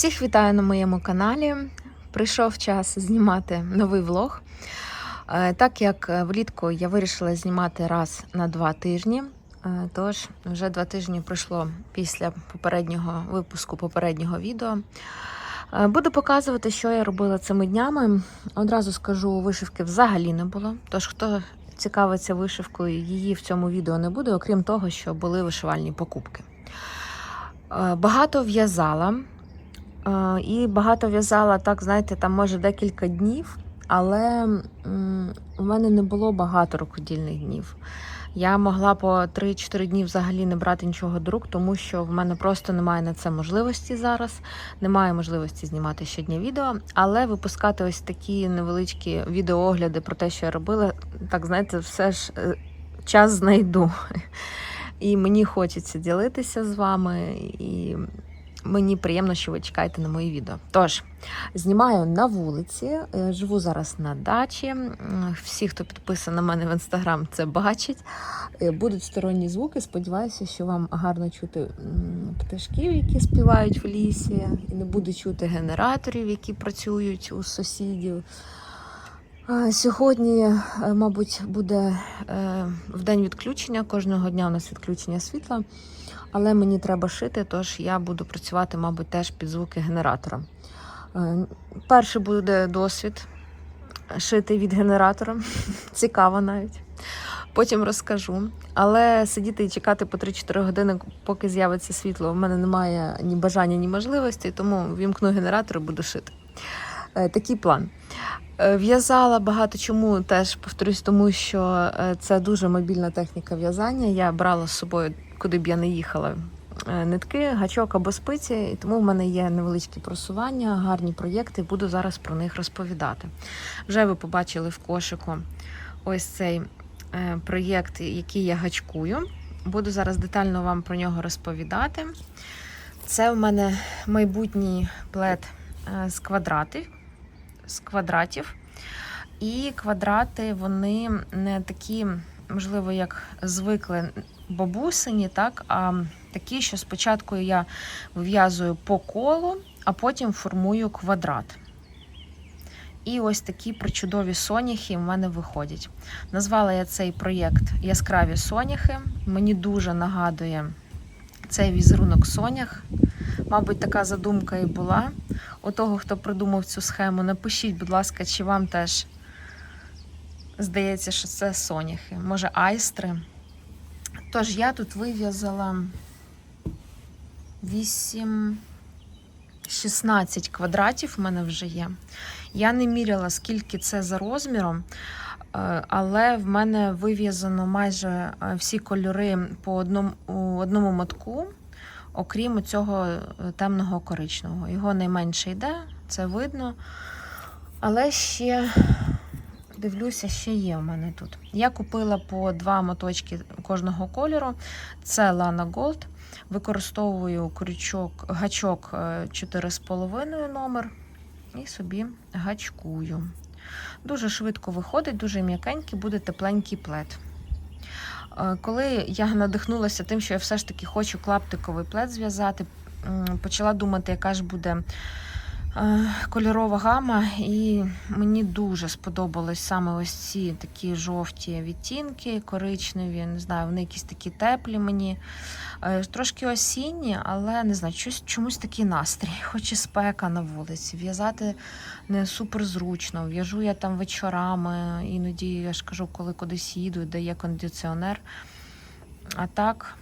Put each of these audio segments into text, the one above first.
Всіх вітаю на моєму каналі. Прийшов час знімати новий влог. Е, Так як е, влітку я вирішила знімати раз на два тижні, е, тож вже два тижні пройшло після попереднього випуску попереднього відео. Буду показувати, що я робила цими днями. Одразу скажу, вишивки взагалі не було. Тож, хто цікавиться вишивкою, її в цьому відео не буде, окрім того, що були вишивальні покупки. Багато в'язала. Е, І багато в'язала так, знаєте, там може декілька днів, але у мене не було багато рукодільних днів. Я могла по 3-4 дні взагалі не брати нічого до тому що в мене просто немає на це можливості зараз. Немає можливості знімати щодня відео, але випускати ось такі невеличкі відеоогляди про те, що я робила, так знаєте, все ж е, час знайду. І мені хочеться ділитися з вами. І Мені приємно, що ви чекаєте на мої відео. Тож, знімаю на вулиці, е, живу зараз на дачі. Всі, хто підписаний на мене в інстаграм, це бачать. Е, Будуть сторонні звуки. Сподіваюся, що вам гарно чути пташків, які співають в лісі, і не буде чути генераторів, які працюють у сусідів. Сьогодні, е, мабуть, буде е, в день відключення. Кожного дня у нас відключення світла. Але мені треба шити, тож я буду працювати, мабуть, теж під звуки генератора. Е, Перший буде досвід шити від генератора. Цікаво навіть. Потім розкажу. Але сидіти і чекати по 3-4 години, поки з'явиться світло, в мене немає ні бажання, ні можливості, тому вімкну генератор і буду шити. Е, Такий план. Е, В'язала багато чому теж повторюсь, тому що е, це дуже мобільна техніка в'язання. Я брала з собою, куди б я не їхала. Нитки, гачок або спиці, і тому в мене є невеличкі просування, гарні проєкти. Буду зараз про них розповідати. Вже ви побачили в кошику ось цей проєкт, який я гачкую. Буду зараз детально вам про нього розповідати. Це в мене майбутній плед з квадратів з квадратів. І квадрати вони не такі, можливо, як звикли бабусині, так, а такі, що спочатку я вив'язую по колу, а потім формую квадрат. І ось такі причудові соняхи в мене виходять. Назвала я цей проєкт Яскраві соняхи. Мені дуже нагадує цей візерунок сонях. Мабуть, така задумка і була. У того, хто придумав цю схему, напишіть, будь ласка, чи вам теж здається, що це соняхи, може айстри. Тож я тут вив'язала 8, 16 квадратів в мене вже є. Я не міряла, скільки це за розміром, е, але в мене вив'язано майже е, всі кольори по одному, одному мотку окрім цього темного коричневого. Його найменше йде, це видно. Але ще, дивлюся, ще є в мене тут. Я купила по два моточки кожного кольору. Це Lana Gold. Використовую крючок, гачок 4,5 номер і собі гачкую. Дуже швидко виходить, дуже м'якенький, буде тепленький плед. Е, Коли я надихнулася тим, що я все ж таки хочу клаптиковий плед зв'язати, почала думати, яка ж буде кольорова гама, і мені дуже сподобались саме ось ці такі жовті відтінки, коричневі, не знаю, вони якісь такі теплі мені. Е, Трошки осінні, але не знаю, щось, чомусь такий настрій, хоч і спека на вулиці. В'язати не супер зручно. В'яжу я там вечорами, іноді я ж кажу, коли кудись їду, де є кондиціонер. А так,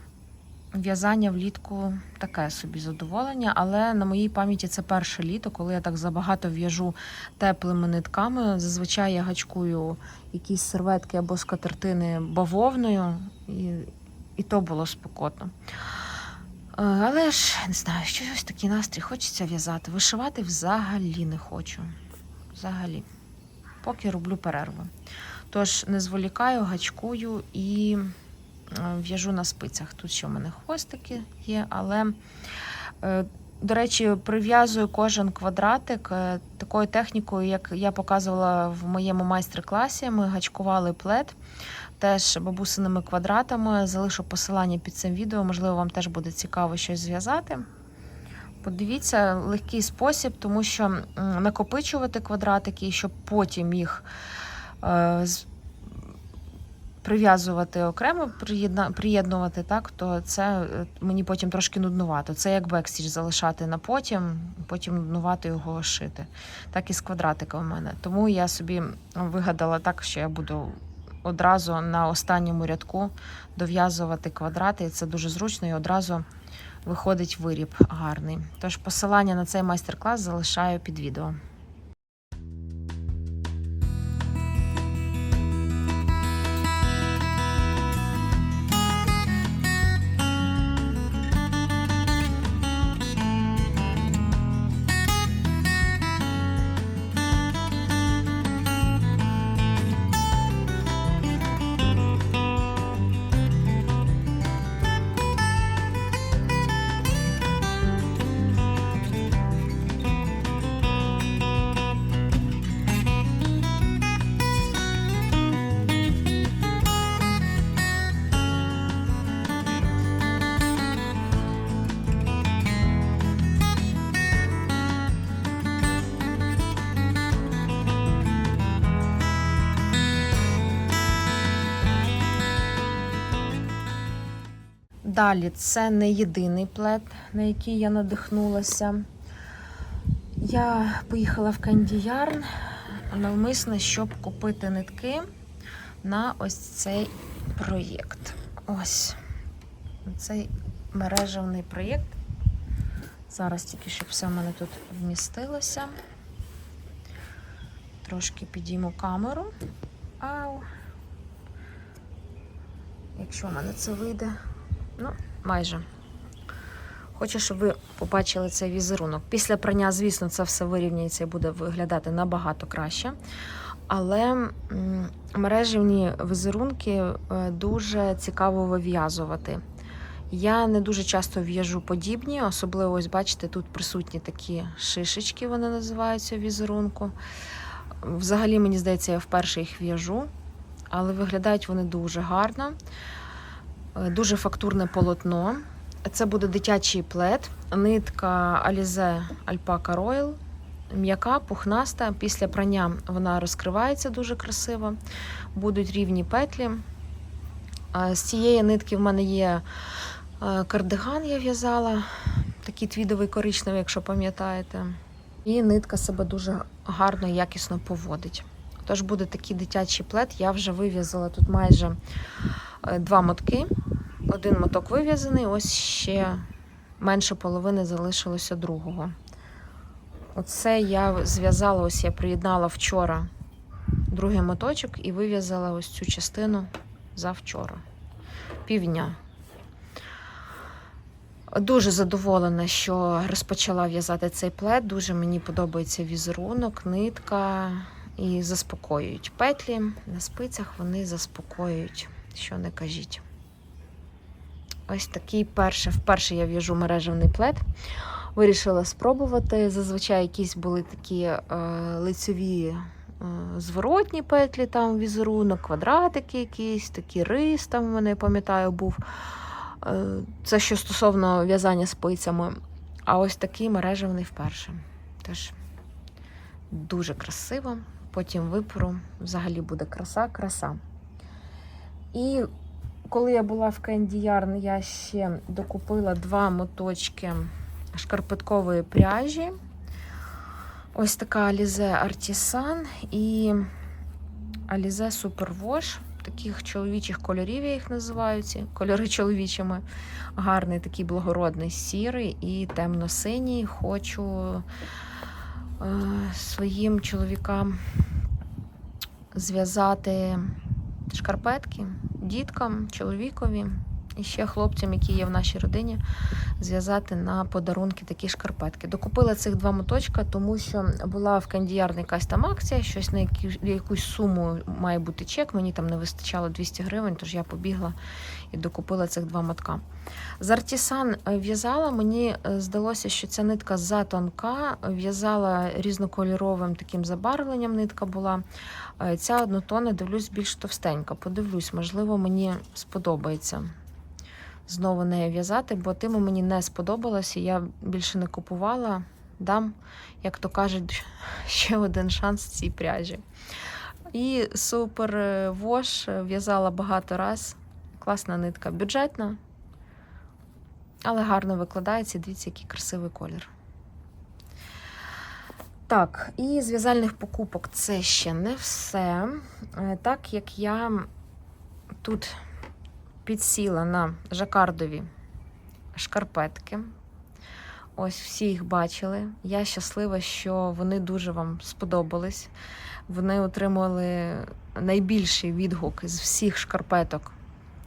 в'язання влітку таке собі задоволення, але на моїй пам'яті це перше літо, коли я так забагато в'яжу теплими нитками. Зазвичай я гачкую якісь серветки або скатертини бавовною, і, і то було спекотно. Е, Але ж не знаю, щось такий настрій хочеться в'язати. Вишивати взагалі не хочу. Взагалі. Поки роблю перерву. Тож не зволікаю, гачкую і в'яжу на спицях. Тут ще в мене хвостики є, але, е, до речі, прив'язую кожен квадратик е, такою технікою, як я показувала в моєму майстер-класі. Ми гачкували плед теж бабусиними квадратами. Залишу посилання під цим відео. Можливо, вам теж буде цікаво щось зв'язати. Подивіться, легкий спосіб, тому що накопичувати квадратики, щоб потім їх е, прив'язувати окремо, приєднувати, так, то це е, мені потім трошки нуднувато. Це як бекстіч залишати на потім, потім нуднувати його шити. Так і з квадратика у мене. Тому я собі вигадала так, що я буду одразу на останньому рядку дов'язувати квадрати, і це дуже зручно і одразу виходить виріб гарний. Тож посилання на цей майстер-клас залишаю під відео. Далі це не єдиний плед, на який я надихнулася. Я поїхала в Yarn навмисно, щоб купити нитки на ось цей проєкт. Ось цей мережевний проєкт. Зараз тільки, щоб все в мене тут вмістилося. Трошки підійму камеру. Ау. Якщо в мене це вийде. Ну, майже. Хочу, щоб ви побачили цей візерунок. Після прання, звісно, це все вирівняється і буде виглядати набагато краще. Але мережевні візерунки е, дуже цікаво вив'язувати. Я не дуже часто в'яжу подібні, особливо, ось бачите, тут присутні такі шишечки, вони називаються візерунку. Взагалі, мені здається, я вперше їх в'яжу, але виглядають вони дуже гарно. Е, Дуже фактурне полотно. Це буде дитячий плед, нитка Alize Alpaca Royal. М'яка, пухнаста. Після прання вона розкривається дуже красиво. Будуть рівні петлі. Е, З цієї нитки в мене є е, кардиган, я в'язала. Такий твідовий коричневий, якщо пам'ятаєте. І нитка себе дуже гарно і якісно поводить. Тож буде такий дитячий плед. Я вже вив'язала тут майже два мотки. Один моток вив'язаний, ось ще менше половини залишилося другого. Оце я зв'язала, ось я приєднала вчора другий моточок і вив'язала ось цю частину завчора. Півдня. Дуже задоволена, що розпочала в'язати цей плед. Дуже мені подобається візерунок, нитка і заспокоюють петлі. На спицях вони заспокоюють, що не кажіть. Ось такий перший, вперше я в'яжу мережевний плед. Вирішила спробувати. Зазвичай якісь були такі е, лицеві е, зворотні петлі, там візерунок, квадратики якісь, такий рис там в мене, пам'ятаю, був. Е, це що стосовно в'язання спицями. А ось такий мережевний вперше. Тож дуже красиво. Потім випору взагалі буде краса, краса. І коли я була в Yarn, я ще докупила два моточки шкарпеткової пряжі. Ось така Alize Artisan і Alize Super Wash. Таких чоловічих кольорів я їх називаю, ці кольори чоловічими. Гарний такий благородний сірий і темно-синій. Хочу е, своїм чоловікам зв'язати шкарпетки діткам, чоловікові і ще хлопцям, які є в нашій родині, зв'язати на подарунки такі шкарпетки. Докупила цих два моточка, тому що була в кандіярні якась там акція, щось на якусь суму має бути чек. Мені там не вистачало 200 гривень, тож я побігла і докупила цих два мотка. З Артісан в'язала, мені е, здалося, що ця нитка затонка, в'язала різнокольоровим таким забарвленням нитка була. Е, Ця однотонна, дивлюсь, більш товстенька. Подивлюсь, можливо, мені сподобається. Знову нею в'язати, бо тему мені не сподобалося. Я більше не купувала. Дам, як то кажуть, ще один шанс цій пряжі. І супер е, вош е, в'язала багато раз. Класна нитка, бюджетна, але гарно викладається. Дивіться, який красивий колір. Так, і з в'язальних покупок це ще не все. Е, Так як я тут підсіла на жакардові шкарпетки. Ось всі їх бачили. Я щаслива, що вони дуже вам сподобались. Вони отримали найбільший відгук з всіх шкарпеток,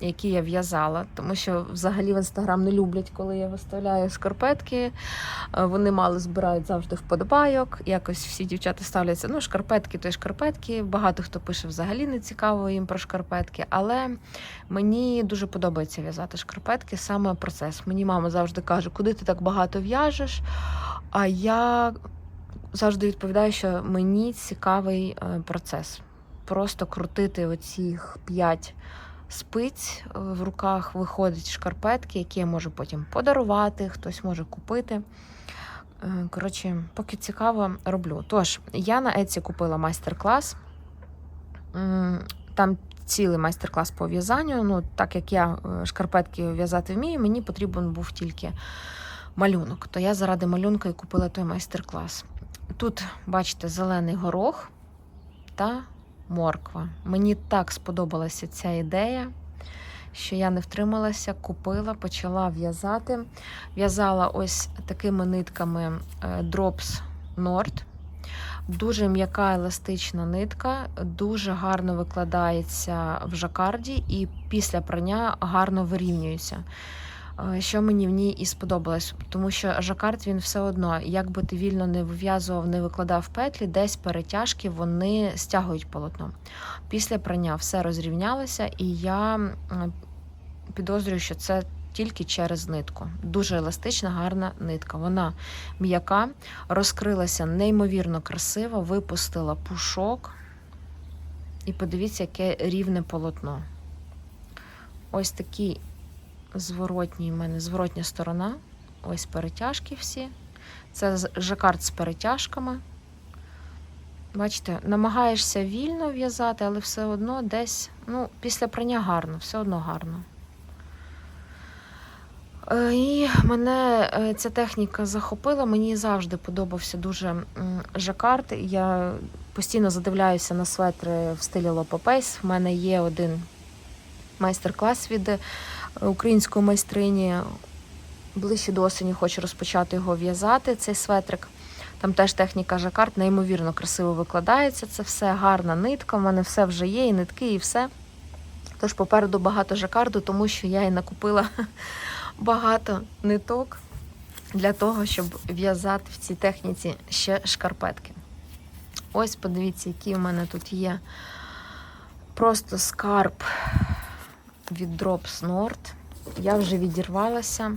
які я в'язала, тому що взагалі в інстаграм не люблять, коли я виставляю шкарпетки. Е, Вони мало збирають завжди вподобайок. Якось всі дівчата ставляться. Ну, шкарпетки то й шкарпетки. Багато хто пише взагалі не цікаво їм про шкарпетки. Але мені дуже подобається в'язати шкарпетки, саме процес. Мені мама завжди каже, куди ти так багато в'яжеш. А я завжди відповідаю, що мені цікавий е, процес. Просто крутити оцих п'ять спиць е, в руках, виходять шкарпетки, які я можу потім подарувати, хтось може купити. Е, Коротше, поки цікаво, роблю. Тож, я на Etsy купила майстер-клас. Там цілий майстер-клас по в'язанню. Ну, так як я е, шкарпетки в'язати вмію, мені потрібен був тільки малюнок. То я заради малюнка і купила той майстер-клас. Тут, бачите, зелений горох та морква. Мені так сподобалася ця ідея, що я не втрималася, купила, почала в'язати. В'язала ось такими нитками е, Drops Nord. Дуже м'яка еластична нитка, дуже гарно викладається в жакарді і після прання гарно вирівнюється. Е, Що мені в ній і сподобалось, тому що жакард він все одно, як би ти вільно не вив'язував, не викладав петлі, десь перетяжки вони стягують полотно. Після прання все розрівнялося, і я підозрюю, що це тільки через нитку. Дуже еластична, гарна нитка. Вона м'яка, розкрилася неймовірно красиво, випустила пушок. І подивіться, яке рівне полотно. Ось такий зворотній в мене зворотня сторона. Ось перетяжки всі. Це жакард з перетяжками. Бачите, намагаєшся вільно в'язати, але все одно десь, ну, після прання гарно, все одно гарно. Е, І мене е, ця техніка захопила. Мені завжди подобався дуже жакард. Я постійно задивляюся на светри в стилі лопопейс. В мене є один майстер-клас від е, української майстрині. Ближче до осені хочу розпочати його в'язати, цей светрик. Там теж техніка жакард, неймовірно красиво викладається. Це все гарна нитка. в мене все вже є, і нитки, і все. Тож попереду багато жакарду, тому що я і накупила багато ниток для того, щоб в'язати в цій техніці ще шкарпетки. Ось подивіться, які в мене тут є просто скарб від Drops Nord. Я вже відірвалася,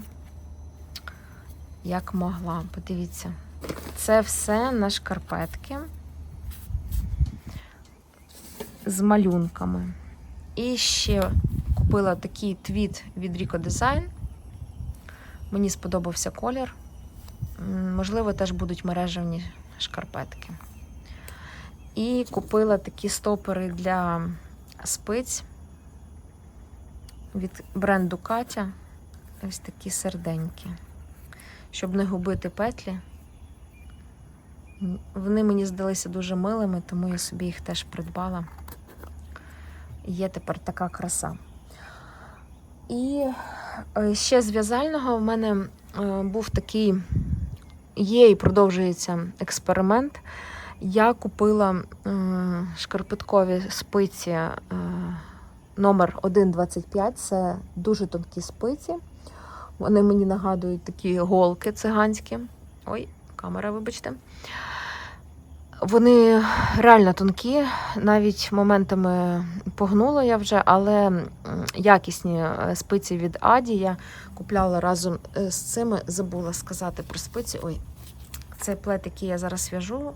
як могла. Подивіться. Це все на шкарпетки з малюнками. І ще купила такий твіт від Rico Design. Мені сподобався колір. Можливо, теж будуть мережевні шкарпетки. І купила такі стопери для спиць від бренду Катя. Ось такі серденькі. Щоб не губити петлі. Вони мені здалися дуже милими, тому я собі їх теж придбала. Є тепер така краса. І е, ще з в'язального в мене е, був такий, є і продовжується експеримент. Я купила е, шкарпеткові спиці номер 1,25. Це дуже тонкі спиці. Вони мені нагадують такі голки циганські. Ой, камера, вибачте. Вони реально тонкі, навіть моментами погнула я вже, але якісні е, спиці від Аді я купляла разом е, з цими. Забула сказати про спиці. Ой, це плет, який я зараз в'яжу.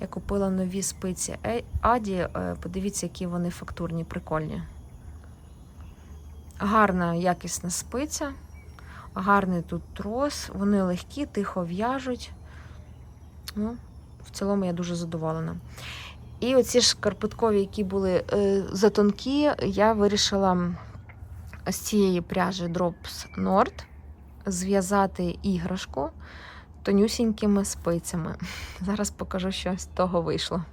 Я купила нові спиці Е- Аді. Подивіться, які вони фактурні, прикольні. Гарна якісна спиця, гарний тут трос, вони легкі, тихо в'яжуть. Ну, в цілому я дуже задоволена. І оці ж карпеткові, які були е, затонкі, я вирішила з цієї пряжі Drops Nord зв'язати іграшку тонюсінькими спицями. Зараз покажу, що з того вийшло.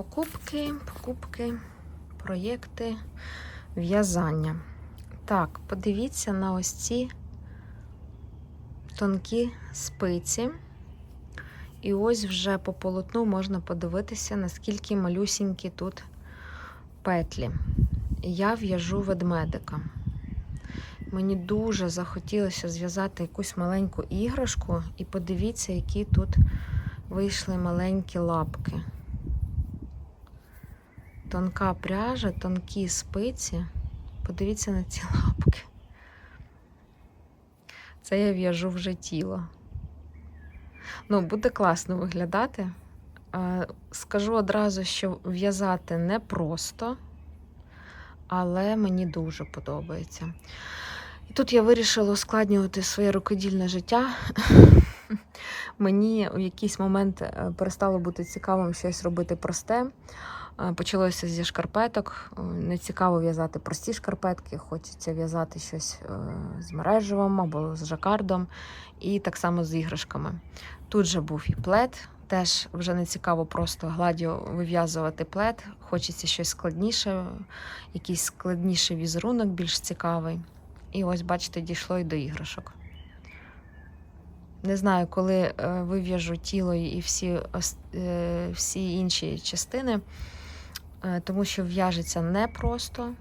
Покупки, покупки, проєкти, в'язання. Так, подивіться на ось ці тонкі спиці. І ось вже по полотну можна подивитися, наскільки малюсінькі тут петлі. Я в'яжу ведмедика. Мені дуже захотілося зв'язати якусь маленьку іграшку, і подивіться, які тут вийшли маленькі лапки. Тонка пряжа, тонкі спиці. Подивіться на ці лапки. Це я в'яжу вже тіло. Ну, буде класно виглядати. Скажу одразу, що в'язати непросто, але мені дуже подобається. І тут я вирішила ускладнювати своє рукодільне життя. Мені в якийсь момент е, перестало бути цікавим щось робити просте. Почалося зі шкарпеток. Е, Не цікаво в'язати прості шкарпетки, хочеться в'язати щось е, з мережевим або з жакардом, і так само з іграшками. Тут же був і плед. Теж вже не цікаво просто гладдю вив'язувати плед. Хочеться щось складніше, якийсь складніший візерунок, більш цікавий. І ось, бачите, дійшло і до іграшок. Не знаю, коли е, вив'яжу тіло і всі, всі інші частини, тому що в'яжеться непросто.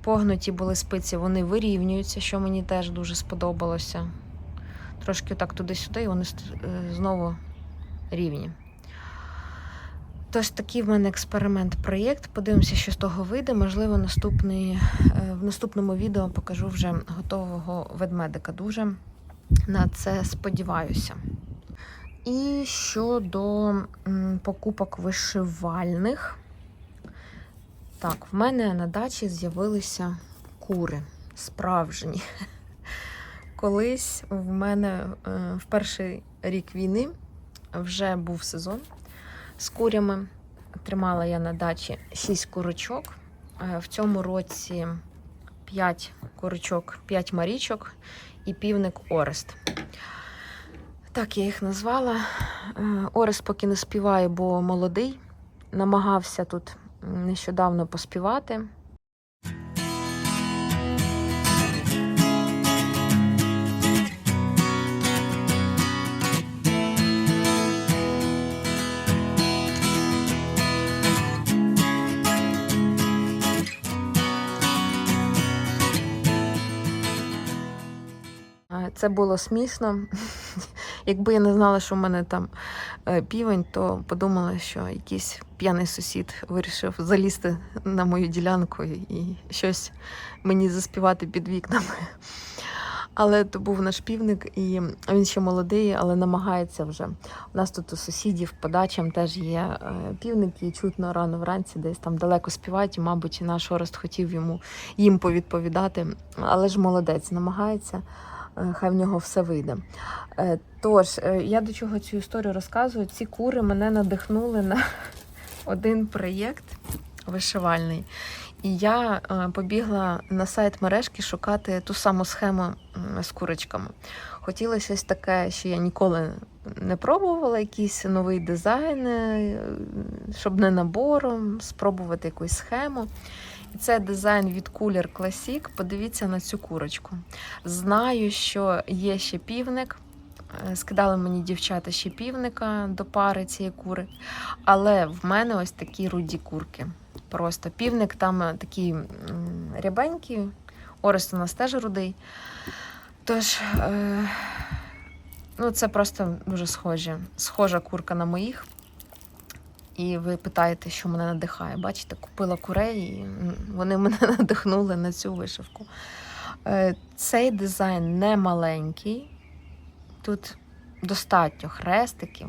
Погнуті були спиці, вони вирівнюються, що мені теж дуже сподобалося. Трошки так туди-сюди, і вони е, знову рівні. Тож такий в мене експеримент-проєкт. Подивимося, що з того вийде. Можливо, наступний, е, в наступному відео покажу вже готового ведмедика. Дуже на це сподіваюся. І щодо покупок вишивальних. Так, в мене на дачі з'явилися кури справжні. Колись в мене е, в перший рік війни вже був сезон з курями. Тримала я на дачі 6 курочок. Е, В цьому році 5 курочок, 5 марічок і півник Орест. Так я їх назвала. Е, Орест поки не співає, бо молодий. Намагався тут нещодавно поспівати. Е, Це було смішно. Якби я не знала, що в мене там е, півень, то подумала, що якийсь п'яний сусід вирішив залізти на мою ділянку і- щось мені заспівати під вікнами. Але то був наш півник, і він ще молодий, але намагається вже. У нас тут у сусідів по дачам теж є е, півники, і чутно рано вранці, десь там далеко співають, і, мабуть, і наш Орест хотів йому їм повідповідати. Але ж молодець, намагається, хай в нього все вийде. Е, Тож, е, я до чого цю історію розказую. Ці кури мене надихнули на один проєкт вишивальний. І я е, побігла на сайт мережки шукати ту саму схему з курочками. Хотіла щось таке, що я ніколи не пробувала, якийсь новий дизайн, е, щоб не набором, спробувати якусь схему. Це дизайн від Cooler Classic. Подивіться на цю курочку. Знаю, що є ще півник. Е, Скидали мені дівчата ще півника до пари цієї кури. Але в мене ось такі руді курки. Просто півник там е, такий рябенький, Орест у нас теж рудий. Тож, е, ну, це просто дуже схоже. Схожа курка на моїх. І ви питаєте, що мене надихає. Бачите, купила курей, і вони мене надихнули на цю вишивку. Е, Цей дизайн не маленький. Тут достатньо хрестиків.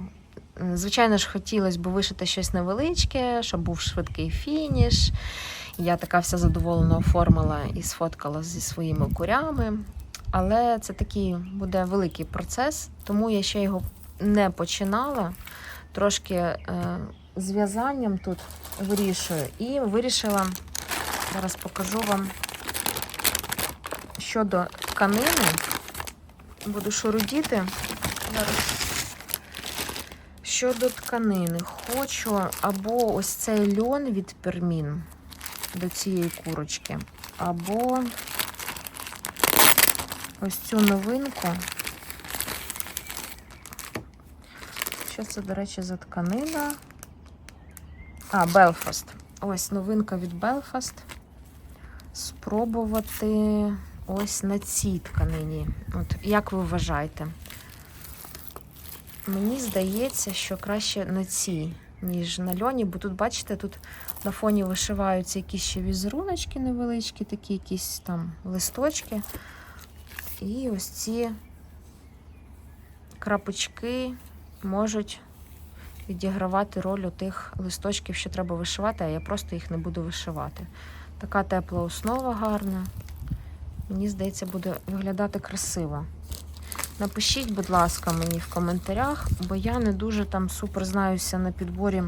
Звичайно ж, хотілося б вишити щось невеличке, щоб був швидкий фініш. Я така вся задоволена оформила і сфоткала зі своїми курями. Але це такий буде великий процес, тому я ще його не починала. Трошки е, з в'язанням тут вирішую. І вирішила, зараз покажу вам щодо тканини. Буду шурудіти. Щодо тканини, хочу або ось цей льон від пермін до цієї курочки, або ось цю новинку. Що це, до речі, за тканина? А, Белфаст. Ось новинка від Белфаст. Спробувати ось на цій тканині. От як ви вважаєте? Мені здається, що краще на цій, ніж на льоні, бо тут, бачите, тут на фоні вишиваються якісь ще візеруночки невеличкі, такі якісь там листочки. І ось ці крапочки можуть відігравати роль тих листочків, що треба вишивати, а я просто їх не буду вишивати. Така тепла основа гарна. Мені здається, буде виглядати красиво. Напишіть, будь ласка, мені в коментарях, бо я не дуже там супер знаюся на підборі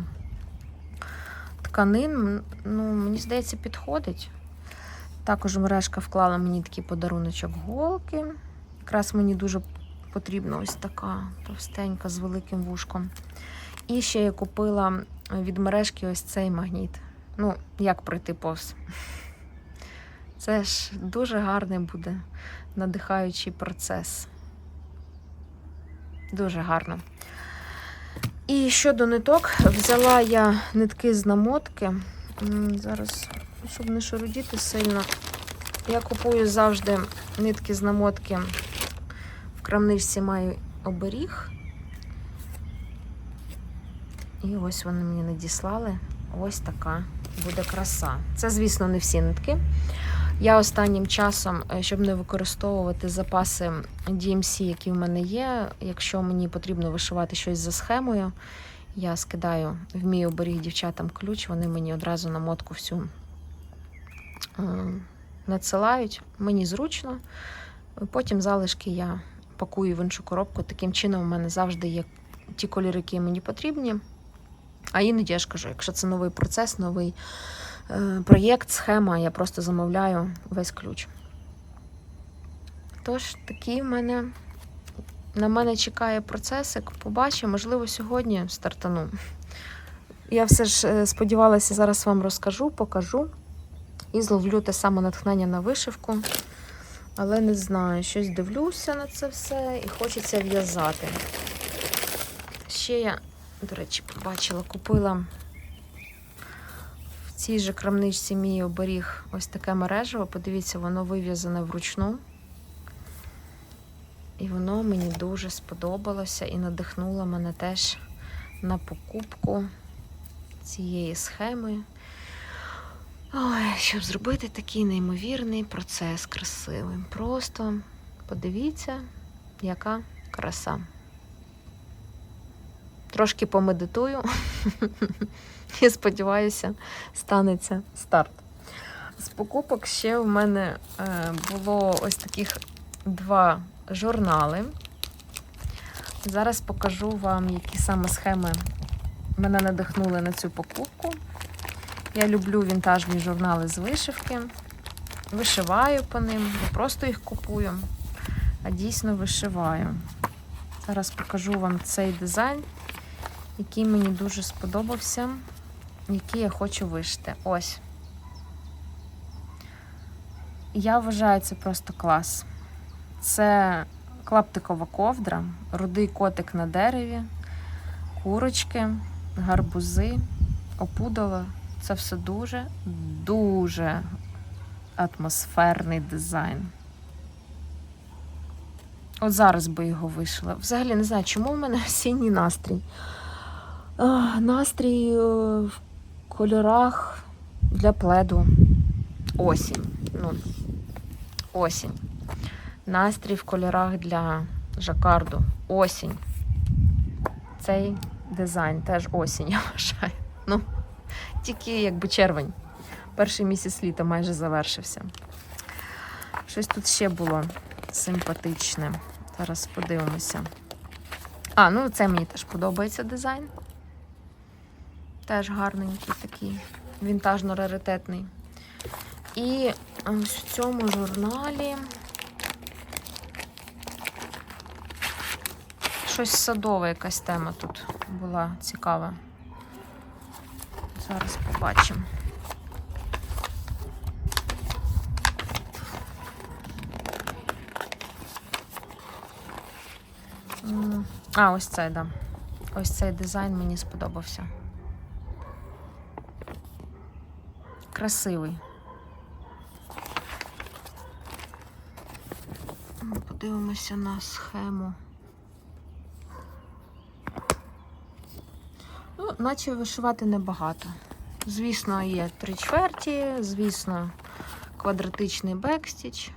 тканин. Ну, мені здається, підходить. Також мережка вклала мені такий подаруночок голки. Якраз мені дуже потрібна ось така товстенька з великим вушком. І ще я купила від мережки ось цей магніт. Ну, як пройти повз. Це ж дуже гарний буде надихаючий процес. Дуже гарно. І щодо ниток, взяла я нитки з намотки. Зараз, щоб не шарудіти сильно, я купую завжди нитки з намотки. В крамничці маю оберіг. І ось вони мені надіслали. Ось така буде краса. Це, звісно, не всі нитки. Я останнім часом, е, щоб не використовувати запаси DMC, які в мене є, якщо мені потрібно вишивати щось за схемою, я скидаю в мій оберіг дівчатам ключ, вони мені одразу намотку всю е, надсилають. Мені зручно. Потім залишки я пакую в іншу коробку. Таким чином, у мене завжди є ті кольори, які мені потрібні. А іноді я ж кажу, якщо це новий процес, новий е, проєкт, схема, я просто замовляю весь ключ. Тож, такий в мене на мене чекає процесик. Побачимо, можливо, сьогодні стартану. Я все ж е, сподівалася, зараз вам розкажу, покажу і зловлю те саме натхнення на вишивку. Але не знаю, щось дивлюся на це все і хочеться в'язати. Ще я, до речі, побачила, купила в цій же крамничці мій оберіг ось таке мережево. Подивіться, воно вив'язане вручну. І воно мені дуже сподобалося і надихнуло мене теж на покупку цієї схеми. Ой, щоб зробити такий неймовірний процес красивим. Просто подивіться, яка краса. Трошки помедитую і сподіваюся, станеться старт. З покупок ще в мене е, було ось таких два журнали. Зараз покажу вам, які саме схеми мене надихнули на цю покупку. Я люблю вінтажні журнали з вишивки. Вишиваю по ним, не просто їх купую, а дійсно вишиваю. Зараз покажу вам цей дизайн, який мені дуже сподобався, який я хочу вишити. Ось. Я вважаю це просто клас. Це клаптикова ковдра, рудий котик на дереві, курочки, гарбузи, опудало Це все дуже, дуже атмосферний дизайн. От зараз би його вийшла. Взагалі не знаю, чому в мене осінній настрій. Настрій е, в кольорах для пледу. Осінь. Ну, осінь. Настрій в кольорах для жакарду. Осінь. Цей дизайн теж осінь, я вважаю. Ну, тільки якби червень. Перший місяць літа майже завершився. Щось тут ще було симпатичне. Зараз подивимося. А, ну це мені теж подобається дизайн. Теж гарненький такий, вінтажно-раритетний. І ось в цьому журналі щось садове, якась тема тут була цікава. Зараз побачимо. А, ось цей, да. Ось цей дизайн мені сподобався. Красивий. Подивимося на схему. Ну, наче вишивати небагато. Звісно, є три чверті, звісно, квадратичний бекстіч.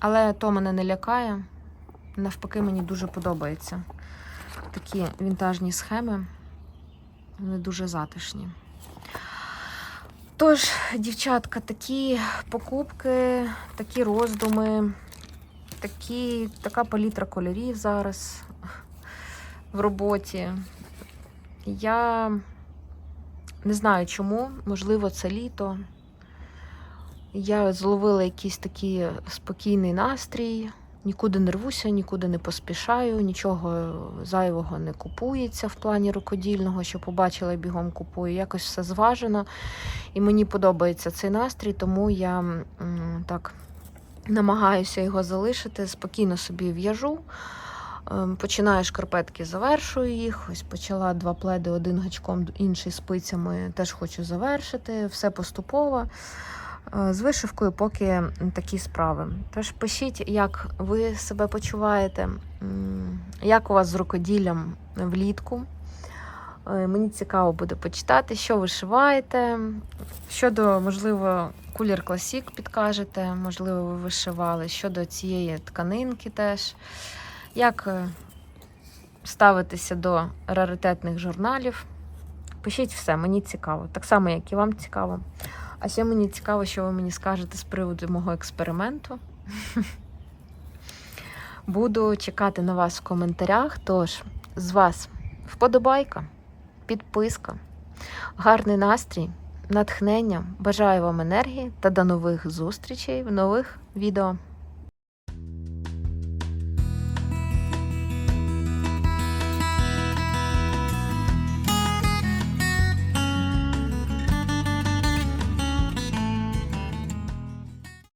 Але то мене не лякає. Навпаки, мені дуже подобається. Такі вінтажні схеми. Вони дуже затишні. Тож, дівчатка, такі покупки, такі роздуми, такі, така палітра кольорів зараз в роботі. Я не знаю чому, можливо, це літо. Я зловила якийсь такий спокійний настрій, нікуди не рвуся, нікуди не поспішаю, нічого зайвого не купується в плані рукодільного, що побачила і бігом купую. Якось все зважено. І мені подобається цей настрій, тому я так намагаюся його залишити, спокійно собі в'яжу. Ем, Починаю шкарпетки, завершую їх. Ось почала два пледи, один гачком, інший спицями. Теж хочу завершити. Все поступово. Е, З вишивкою поки такі справи. Тож пишіть, як ви себе почуваєте, як у вас з рукоділлям влітку. Е, Мені цікаво буде почитати, що вишиваєте. Щодо, можливо, кулір класік підкажете, можливо, ви вишивали. Щодо цієї тканинки теж. Як е, ставитися до раритетних журналів? Пишіть все, мені цікаво. Так само, як і вам цікаво. А ще мені цікаво, що ви мені скажете з приводу мого експерименту. Буду чекати на вас в коментарях. Тож, з вас вподобайка, підписка, гарний настрій, натхнення. Бажаю вам енергії та до нових зустрічей в нових відео.